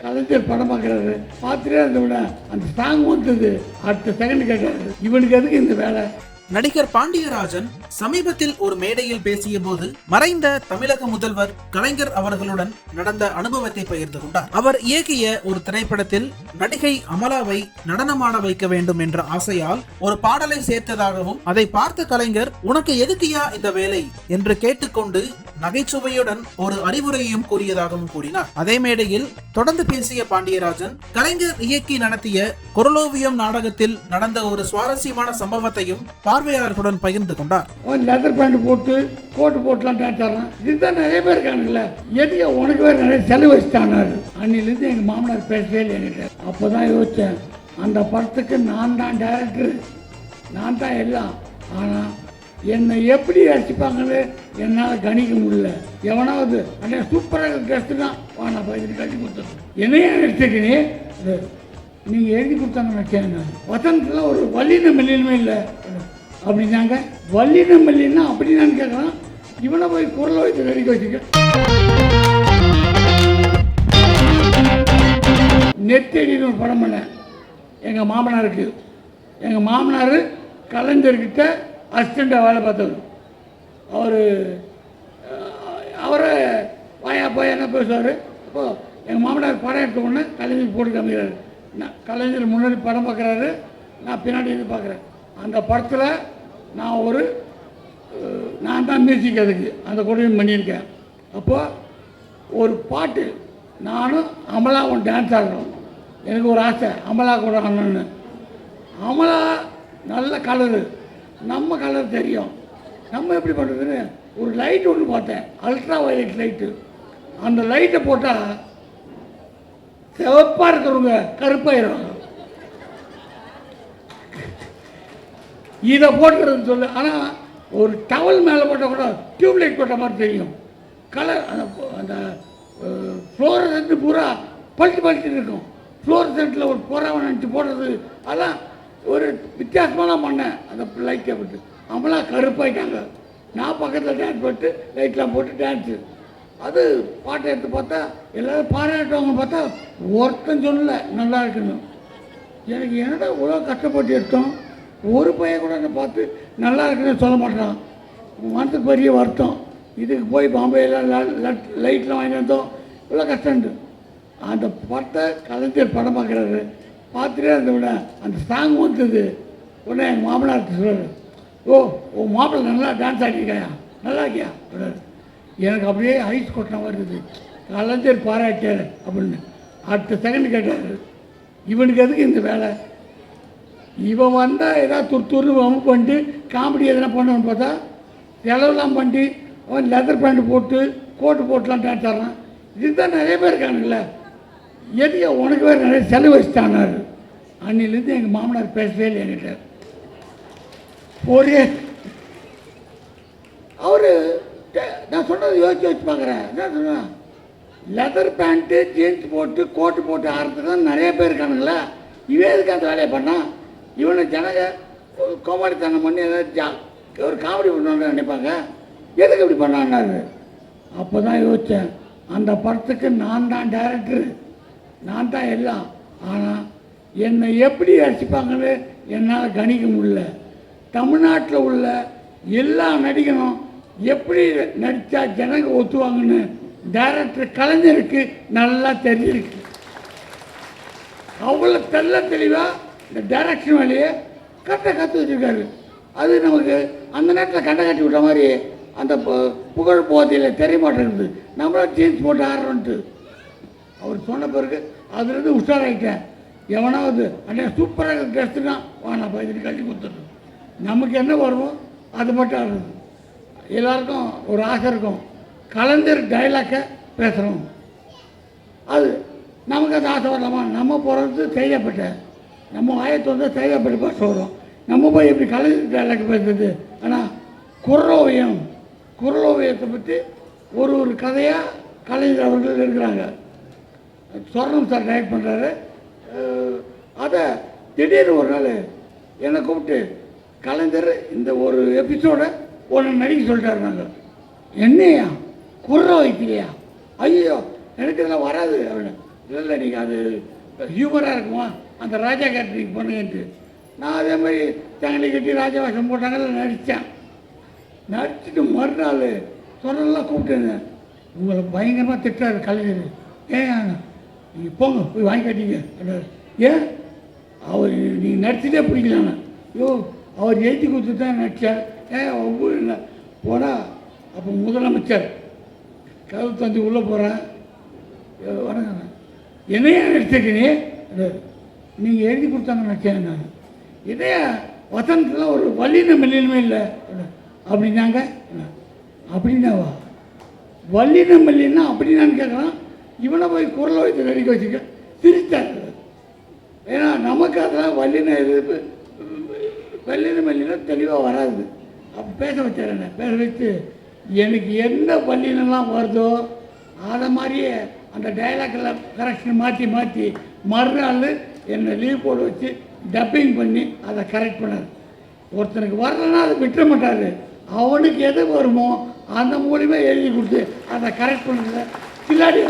கலைஞர் படம் பார்க்குறாரு. பார்த்துட்டே இருந்த விட அந்த சாங் வந்தது. அடுத்த செகண்ட் கேட்டாரு இவனுக்கு எதுக்கு இந்த வேலை? நடிகர் பாண்டியராஜன் சமீபத்தில் ஒரு மேடையில் பேசிய போது மறைந்த தமிழக முதல்வர் கலைஞர் அவர்களுடன் நடந்த அனுபவத்தை பகிர்ந்து கொண்டார். அவர் இயக்கிய ஒரு திரைப்படத்தில் நடிகை அமலாவை நடனமாட வைக்க வேண்டும் என்ற ஆசையால் ஒரு பாடலை சேர்த்ததாகவும் அதை பார்த்த கலைஞர் உனக்கு எதுக்கியா இந்த வேலை? என்று கேட்டுக்கொண்டு நகைச்சுவையுடன் ஒரு அறிவுரையையும் கூறியதாகவும் கூறினார். அதே மேடையில் தொடர்ந்து பேசிய பாண்டியராஜன் கலைஞர் இயக்கி நடத்திய குரலோவியம் நாடகத்தில் நடந்த ஒரு சுவாரஸ்யமான சம்பவத்தையும் பார்வையாளர்களுடன் பகிர்ந்து கொண்டார். லெதர் பேண்ட் போட்டு கோட்டு போட்டுலாம் டான்ஸ் இதுதான் நிறைய பேர் இருக்காங்கல்ல. எதுக்கு உனக்கு வேறு நிறைய செலவு வச்சுட்டானாரு அன்னிலேருந்து எங்கள் மாமனார் பேசவே இல்லை என்கிட்ட அப்போ தான் யோசித்தேன் அந்த படத்துக்கு நான் தான் டேரக்டர் நான் தான் எல்லாம். ஆனால் என்னை எப்படி அடிச்சுப்பாங்கன்னு என்னால் கணிக்க முடியல. எவனாவது அண்ணே சூப்பராக ட்ரெஸ்ஸு தான். வா நான் போய் கட்டி கொடுத்தேன் என்னையே எடுத்துக்கினே நீங்கள் எழுதி கொடுத்தாங்க நினச்சேங்க வசனத்தில் ஒரு வல்லின மல்லினுமே இல்லை. அப்படின்னாங்க. வல்லின மல்லின்னா அப்படின்னான்னு கேட்குறான் இவனை போய் குரலை வச்சு நடிக்க வச்சுக்க. நெத்தடின்னு ஒரு படம் பண்ணேன். எங்கள் மாமனாருக்கு. எங்கள் மாமனார் கலைஞர்கிட்ட அசிஸ்டண்ட்டாக வேலை பார்த்தவர் அவர் அவரை வாயா போய் என்ன பேசுவார்? அப்போது எங்கள் மாமனார் படம் எடுத்த உடனே கலைஞர் போட்டு காமிக்கிறாரு நான் கலைஞர் முன்னாடி படம் பார்க்குறாரு நான் பின்னாடி இருந்து பார்க்குறேன். அந்த படத்தில் நான் ஒரு நான் தான் மியூசிக் அதுக்கு அந்த கொடுமையும் பண்ணியிருக்கேன். அப்போது ஒரு பாட்டு நானும் அமலாவும் டான்ஸ் ஆடுறோம். எனக்கு ஒரு ஆசை அமலா கூட ஆடணும்னு. அமலா நல்ல கலரு நம்ம கலர் தெரியும். நம்ம எப்படி பண்ணுறதுன்னு ஒரு லைட் ஒன்று பார்த்தேன். அல்ட்ரா வயலட் லைட்டு அந்த லைட்டை போட்டால் சிவப்பாக இருக்கிறவங்க கருப்பாயிடுவாங்க இதை போட்டுக்கிறதுன்னு சொல்லு. ஆனால் ஒரு டவல் மேலே போட்டால் கூட டியூப்லைட் போட்ட மாதிரி தெரியும். கலர் அந்த அந்த ஃப்ளோரசன்ட் பூரா பழுத்து பழுத்துட்டு இருக்கும். ஃப்ளோரசன்ட்டில் ஒரு புறாவை நினச்சி போடுறது அதெல்லாம் ஒரு வித்தியாசமான பண்ணேன். அந்த லைட்டை போட்டு அவங்களாம் கருப்பாயிட்டாங்க. நான் பக்கத்தில் டான்ஸ் போட்டு லைட்லாம் போட்டு டான்ஸு அது பாட்டை எடுத்து பார்த்தா எல்லோரும் பாராட்டுவாங்க பார்த்தா ஒருத்தன் சொல்லலை நல்லா இருக்குன்னு. எனக்கு என்னடா இவ்வளோ கஷ்டப்பட்டு எடுத்தோம்? ஒரு பையன் கூட என்னை பார்த்து நல்லா இருக்குன்னு சொல்ல மாட்டான். மனசுக்கு பெரிய வருத்தம். இதுக்கு போய் பாம்பேலாம் லைட்லாம் வாங்கி வந்தோம். இவ்வளோ கஷ்டம்ண்டு. அந்த படத்தை கலைஞர் படம் பார்க்குறாரு. பார்த்துட்டே இருந்த விட அந்த சாங் வந்தது. உடனே எங்கள் மாமனார் சொல்கிறார் ஓ உன் மாப்பிள்ளை நல்லா டான்ஸ் ஆடிருக்காயா? நல்லா இருக்கியா? அப்படின்னாரு எனக்கு அப்படியே ஐஸ் கொட்டின வருது கலைஞர் பாராட்டார் அப்படின்னு. அடுத்த செகண்ட் கேட்டார் இவனுக்கு எதுக்கு இந்த வேலை? இவன் வந்தால் ஏதாவது துரு துரு வம்பு பண்ணிட்டு காமெடி எதனா பண்ணணும்னு பார்த்தா செலவுலாம் பண்ணி அவன் லெதர் பேண்ட் போட்டு கோட்டு போட்டுலாம் டான்ஸ் ஆடுறான். இதுதான் நிறைய பேர் இருக்கானுங்களே. எதுக்கு உனக்கு வேறு நிறைய செலவு வச்சுட்டானாரு. அன்னிலேருந்து எங்கள் மாமனார் பேசவே இல்லை என்கிட்ட. ஒரே அவர் நான் சொன்னது யோசிச்சு வச்சு பார்க்குறேன். என்ன சொன்னேன் லெதர் பேண்ட்டு ஜீன்ஸ் போட்டு கோட்டு போட்டு ஆடுறதுக்கு தான் நிறைய பேர் இருக்கானுங்களா. இவன் எதுக்கு அந்த வேலையை பண்ணான்? இவனை ஜனங்க ஒரு கோமாளித்தனம் பண்ணி ஏதாவது ஜா ஒரு காமெடி பண்ணுவாங்க நினைப்பாங்க. எதுக்கு இப்படி பண்ணான்னாரு? அப்போ தான் யோசித்தேன் அந்த படத்துக்கு நான் தான் டேரக்டரு நான் தான் எல்லாம். ஆனால் என்னை எப்படி ரசிப்பாங்கன்னு என்னால் கணிக்க முடியல. தமிழ்நாட்டில் உள்ள எல்லா நடிகனும் எப்படி நடித்தா ஜனங்க ஒத்துவாங்கன்னு டைரக்டர் கலைஞருக்கு நல்லா தெரிஞ்சிருக்கு. அவ்வளோ தெல்ல தெளிவாக இந்த டைரக்ஷன் வேலையை கரெக்டாக கற்று வச்சுருக்காரு. அது நமக்கு அந்த நேரத்தில் கண்டை கட்டி விட்ட மாதிரி அந்த பு- புகழ் போதையில் தெரிய மாட்டேங்குது. நம்மளும் ஜீன்ஸ் போட்டு ஆடுறோன்ட்டு. அவர் சொன்ன பிறகு அதுலேருந்து உஷாராயிட்டேன். எவனாவது அண்ணே சூப்பராக ட்ரெஸ்ஸு தான் வா நான் போய் கட்டி கொடுத்துட்றேன். நமக்கு என்ன வருமோ அது மட்டும் ஆடுறது எல்லாருக்கும் ஒரு ஆசை இருக்கும். கலைஞர் டைலாக்கை பேசுகிறோம் அது நமக்கு அந்த ஆசை வரலாமா நம்ம போகிறது செய்யப்பட்ட நம்ம ஆயத்து வந்து செய்யப்பட்டு பாச வரும் நம்ம போய் எப்படி கலைஞர் டைலாக் பேசுறது? ஆனால் குரலோவியம் குரலோவியத்தை பற்றி ஒரு ஒரு கதையாக கலைஞர் அவர்கள் இருக்கிறாங்க சொர்ணம் சார் டைரக்ட் பண்ணுறாரு அதை திடீர்னு ஒரு நாள் என்னை கூப்பிட்டு கலைஞர் இந்த ஒரு எபிசோடை ஒன்று நடிக்க சொல்லிட்டாரு நாங்கள் என்னையா? குர்ற வைக்கலையா? ஐயோ எனக்கு இதெல்லாம் வராது. அப்படின்னு. இல்லை நீங்கள் அது ஹியூமராக இருக்குமா? அந்த ராஜா கேரக்டருக்கு பண்ணுங்கன்ட்டு. நான் அதே மாதிரி தங்களை கட்டி ராஜா போட்டாங்கல்ல நடித்தேன் நடிச்சுட்டு மறுநாள் சொன்னெல்லாம் கூப்பிட்டேன் உங்களை பயங்கரமாக திட்டாரு கலைஞர். ஏன் நீங்கள் போங்க போய் வாங்கி காட்டிங்க அப்படின்னாரு. ஏன் அவர் நீங்கள் நடிச்சுட்டே பிடிக்கலான்னு ஐயோ அவர் எழுதி கொடுத்து தான் நடித்தார் ஏன் ஒவ்வொரு போனால் அப்போ முதலமைச்சர் கதவு தந்து உள்ளே போகிறேன் வணக்கம் என்னையா நடிச்சிருக்கீங்க நீங்கள் எழுதி கொடுத்தாங்க நடிச்சேன் நான். என்னையா? வசனத்தில் ஒரு வல்லின மல்லினமே இல்லை. அப்படின்னாங்க. அப்படின்னாவா? வல்லின மல்லின்னா அப்படின்னான்னு கேட்குறான் இவனை போய் குரலை வைத்து நடிக்க வச்சுக்க சிரித்தார் ஏன்னா நமக்கு அதெல்லாம் வல்லின இது வல்லின மெல்லினா தெளிவாக வராது. அப்போ பேச வச்சார் என்ன? பேச வச்சு எனக்கு எந்த வல்லினெல்லாம் வருதோ அதை மாதிரியே அந்த டைலாக்ல கரெக்ஷன் மாற்றி மாற்றி மறுநாள் என்னை லீவ் போட வச்சு டப்பிங் பண்ணி அதை கரெக்ட் பண்ணார். ஒருத்தனுக்கு வரலன்னா அதை விட்டுற மாட்டார். அவனுக்கு எது வருமோ அந்த மூலியமாக எழுதி கொடுத்து அதை கரெக்ட் பண்ணுறத கில்லாடி